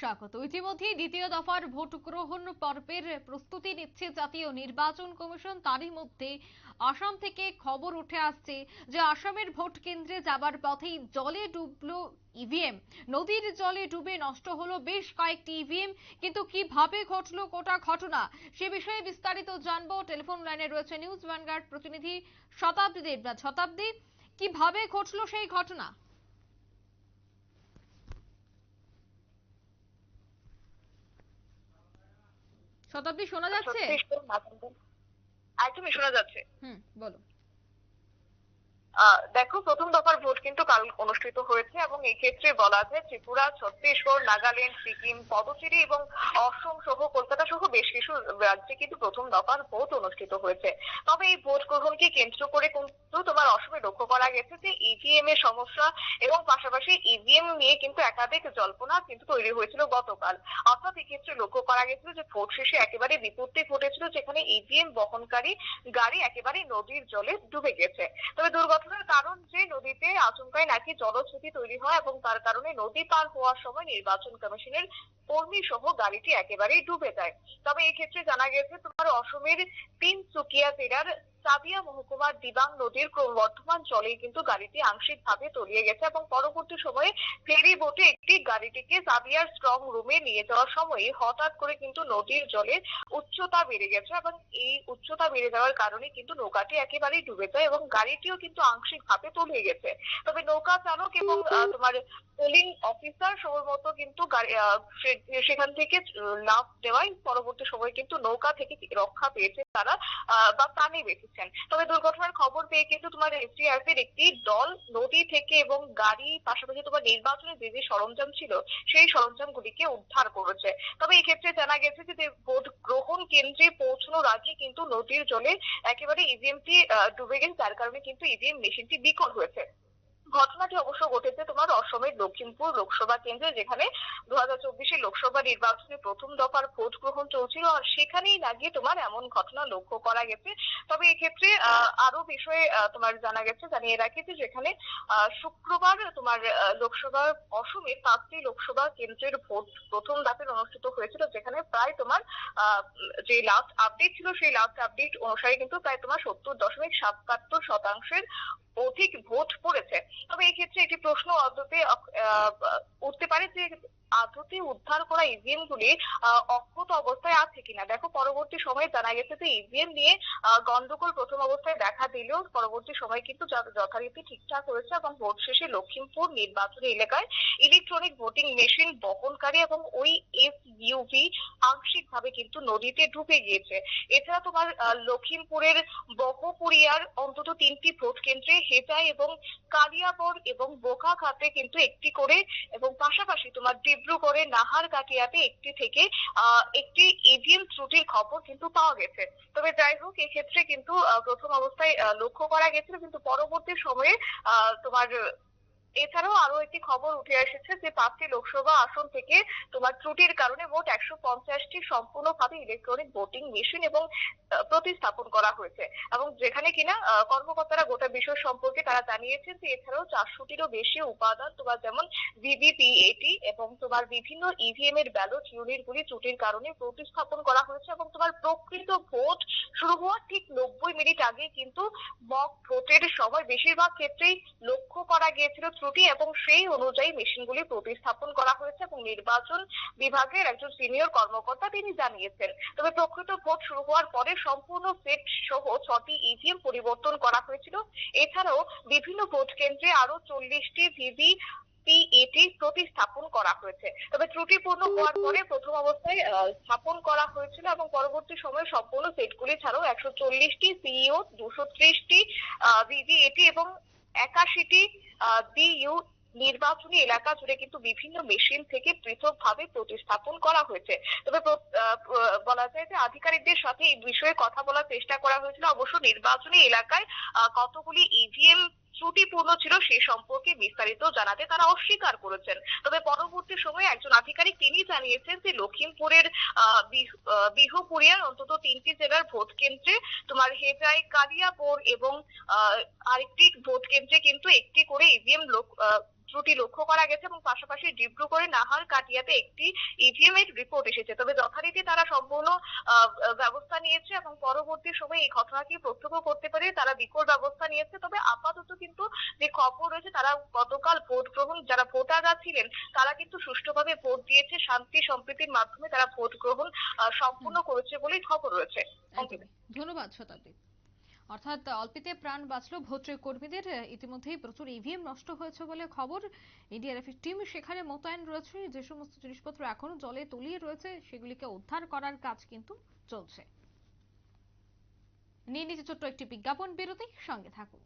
স্বাগত। ইতিমধ্যে দ্বিতীয় দফার ভোট গ্রহণ পর্বের প্রস্তুতি নিচ্ছে জাতীয় নির্বাচন কমিশন। তারই মধ্যে আসাম থেকে খবর উঠে আসছে যে আসামের ভোট কেন্দ্রে যাবার পথেই জলে ডুবলো ইভিএম। নদীর জলে ডুবে নষ্ট হলো বেশ কয়েকটি ইভিএম, কিন্তু কীভাবে ঘটলো গোটা ঘটনা সে বিষয়ে বিস্তারিত জানব। টেলিফোন লাইনে রয়েছে নিউজ ভ্যানগার্ড প্রতিনিধি শতাব্দী দেবনাথ। শতাব্দী, কীভাবে ঘটলো সেই ঘটনা? শতাব্দী শোনা যাচ্ছে? একদমই শোনা যাচ্ছে। হুম বলো। দেখো, প্রথম দফার ভোট কিন্তু কাল অনুষ্ঠিত হয়েছে এবং এই ক্ষেত্রে বলা যায় ত্রিপুরা, ছত্তিশগড়, নাগাল্যান্ড, সিকিম, পদচেরি এবং অসম সহ কলকাতা সহ বেশ কিছু রাজ্যে কিন্তু প্রথম দফার ভোট অনুষ্ঠিত হয়েছে। তবে এই ভোট গ্রহণকে কেন্দ্র করে কিন্তু তোমার অসমে লক্ষ্য করা গেছে যে ইভিএম এর সমস্যা এবং পাশাপাশি ইভিএম নিয়ে কিন্তু একাধিক জল্পনা কিন্তু তৈরি হয়েছিল গতকাল। অর্থাৎ এক্ষেত্রে লক্ষ্য করা গেছিল যে ভোট শেষে একেবারে বিপত্তি ঘটেছিল যেখানে ইভিএম বহনকারী গাড়ি একেবারে নদীর জলে ডুবে গেছে। তবে দুর্ঘটনার কারণ যে নদীতে আচমকায় নাকি জলচ্ছুতি তৈরি হয় এবং তার কারণে নদী পার হওয়ার সময় নির্বাচন কমিশনের কর্মী সহ গাড়িটি একেবারেই ডুবে যায়। তবে এক্ষেত্রে ক্ষেত্রে জানা গেছে, তোমার অসমের তিনচুকিয়া জেলার সাবিয়া মহকুমার দিবাং নদীর ক্রমবর্ধমান জলে কিন্তু গাড়িটি আংশিকভাবে তলিয়ে গেছে এবং পরবর্তী সময়ে ফেরি বোটে একটি গাড়িটিকে সাবিয়ার স্ট্রং রুমে নিয়ে যাওয়ার সময় হঠাৎ করে কিন্তু নদীর জলের উচ্চতা বেড়ে গেছে এবং এই উচ্চতা বেড়ে যাওয়ার কারণে কিন্তু নৌকাটি একেবারেই ডুবে যায় এবং গাড়িটিও কিন্তু আংশিকভাবে তলিয়ে গেছে। তবে নৌকা চালক এবং তোমার পোলিং অফিসার সময় মতো কিন্তু সেখান থেকে লাফ দেওয়ায় পরবর্তী সময় কিন্তু নৌকা থেকে রক্ষা পেয়েছে তারা বা প্রাণে বেঁচেছেন তবে দুর্ঘটনার খবর পেয়ে কিন্তু তোমার এসডিআরএফ এর একটি দল নদী থেকে এবং গাড়ি পাশাপাশি তোমার নির্বাচনের যে যে সরঞ্জাম ছিল, সেই সরঞ্জাম গুলিকে উদ্ধার করেছে। তবে এক্ষেত্রে ক্ষেত্রে জানা গেছে যে ভোট গ্রহণ কেন্দ্রে পৌঁছানোর আগে কিন্তু নদীর জলে একেবারে ইভিএমটি ডুবে গেছে। যার কারণে কিন্তু ইভিএম মেশিনটি বিকল হয়েছে। ঘটনাটি অবশ্য ঘটেছে তোমার অসমের দক্ষিণপুর লোকসভা কেন্দ্রে, যেখানে দু হাজার লোকসভা নির্বাচনে প্রথম দফার ভোট গ্রহণ চলছিল আর সেখানেই লাগিয়ে তোমার এমন ঘটনা লক্ষ্য করা গেছে। তবে এক্ষেত্রে আরও বিষয়ে তোমার জানা গেছে, জানিয়ে রাখি যে যেখানে শুক্রবার তোমার লোকসভা, অসমের পাঁচটি লোকসভা কেন্দ্রের ভোট প্রথম ধাপের অনুষ্ঠিত হয়েছিল, যেখানে প্রায় তোমার যে লাস্ট আপডেট ছিল সেই লাস্ট আপডেট অনুসারে কিন্তু প্রায় তোমার সত্তর দশমিক সাতাত্তর শতাংশের অধিক ভোট পড়েছে তবে এই ক্ষেত্রে একটি প্রশ্ন আদতে উঠতে পারে যে আদতে উদ্ধার করা ইভিএম গুলি অক্ষত অবস্থায় আছে কিনা? দেখো, পরবর্তী সময়ে জানা গেছে যে ইভিএম নিয়ে গন্ডগোল প্রথম অবস্থায় দেখা দিলেও পরবর্তী সময় কিন্তু যথারীতি ঠিকঠাক হয়েছে এবং ভোট শেষে লক্ষিমপুর নির্বাচনী এলাকায় ইলেকট্রনিক ভোটিং মেশিন বহনকারী এবং ওই এস ইউভি আংশিকভাবে কিন্তু নদীতে ডুবে গিয়েছে। এছাড়া তোমার লক্ষিমপুরের বহপুরিয়ার অন্তত তিনটি ভোট কেন্দ্রে হেটাই এবং কালিয়াবর এবং বোকাখাতে কিন্তু একটি করে এবং পাশাপাশি তোমার ডিব্রুগড়ে নাহার কাটিয়াতে একটি থেকে একটি ইভিএম ত্রুটির খবর কিন্তু পাওয়া গেছে। তবে যাই হোক, এক্ষেত্রে কিন্তু প্রথম অবস্থায় লক্ষ্য করা গেছিল, কিন্তু পরবর্তী সময়ে তোমার এছাড়াও আরও একটি খবর উঠে এসেছে যে পাঁচটি লোকসভা আসন থেকে তোমার ত্রুটির কারণে মোট একশো পঞ্চাশটি সম্পূর্ণভাবে ইলেকট্রনিক ভোটিং মেশিন এবং প্রতিস্থাপন করা হয়েছে। এবং যেখানে কিনা কর্মকর্তারা গোটা বিষয় সম্পর্কে তারা জানিয়েছেন যে এছাড়াও চারশোটিরও বেশি উপাদান তোমার যেমন ভিভিপিএটি এবং তোমার বিভিন্ন ইভিএম এর ব্যালট ইউনিট গুলি ত্রুটির কারণে প্রতিস্থাপন করা হয়েছে এবং তোমার প্রকৃত ভোট শুরু হওয়ার ঠিক নব্বই মিনিট আগে কিন্তু মক ভোটের সময় বেশিরভাগ ক্ষেত্রেই লক্ষ্য করা গিয়েছিল ত্রুটি এবং সেই অনুযায়ী মেশিনগুলি প্রতিস্থাপন করা হয়েছে এবং নির্বাচন বিভাগের একজন সিনিয়র কর্মকর্তা তিনি জানিয়েছেন। তবে প্রকৃত ভোট শুরু হওয়ার পরে সম্পূর্ণ সেট সহ ছটি ইভিএম পরিবর্তন করা হয়েছিল। এছাড়াও বিভিন্ন ভোট কেন্দ্রে আরও চল্লিশটি ভিভি পিএটি প্রতিস্থাপন করা হয়েছে। তবে ত্রুটিপূর্ণ হওয়ার পরে প্রথম অবস্থায় স্থাপন করা হয়েছিল এবং পরবর্তী সময়ে সম্পূর্ণ সেটগুলি ছাড়াও একশো চল্লিশটি সিইও, দুশো ত্রিশটি ভিভিএটি এবং একাশিটি বিইউ নির্বাচনী এলাকা জুড়ে কিন্তু বিভিন্ন মেশিন থেকে পৃথকভাবে প্রতিস্থাপন করা হয়েছে। তবে বলা যায় যে আধিকারিকদের সাথে এই বিষয়ে কথা বলার চেষ্টা করা হয়েছিল। অবশ্য নির্বাচনী এলাকায় কতগুলি ইভিএম ত্রুটিপূর্ণ ছিল সে সম্পর্কে বিস্তারিত জানাতে তারা অস্বীকার করেছেন। তবে পরবর্তী সময়ে একজন আধিকারিক তিনি জানিয়েছেন যে লখিমপুরের বিহুপুরিয়ার অন্তত তিনটি জেলার ভোট কেন্দ্রে তোমার হেজাই, কালিয়াপুর এবং আরেকটি ভোট কেন্দ্রে কিন্তু একটি করে ইভিএম ত্রুটি লক্ষ্য করা গেছে এবং পাশাপাশি ডিব্রুগড়ে নাহার কাটিয়াতে একটি ইভিএম এর রিপোর্ট এসেছে। তবে যথারীতি তারা সম্পূর্ণ ব্যবস্থা নিয়েছে এবং পরবর্তী সময়ে এই ঘটনাকে প্রত্যক্ষ করতে পারে তারা বিকল ব্যবস্থা নিয়েছে। তবে আপাতত কিন্তু যে খবর রয়েছে, তারা গতকাল ভোট গ্রহণ, যারা ভোটাররা ছিলেন, তারা কিন্তু সুষ্ঠুভাবে ভোট দিয়েছে, শান্তি সম্প্রীতির মাধ্যমে তারা ভোট গ্রহণ সম্পূর্ণ করেছে বলেই খবর রয়েছে। ধন্যবাদ শতাব্দী। অর্থাৎ অল্পেতে প্রাণ বাঁচলো ভোটের কর্মীদের। ইতিমধ্যেই প্রচুর ইভিএম নষ্ট হয়েছে বলে খবর। এনডিআরএফ টিম সেখানে মোতায়েন রয়েছে। যে সমস্ত জিনিসপত্র এখনও জলে তলিয়ে রয়েছে, সেগুলিকে উদ্ধার করার কাজ কিন্তু চলছে। নিয়ে নিচে ছোট্ট একটি বিজ্ঞাপন বিরতি, সঙ্গে থাকুন।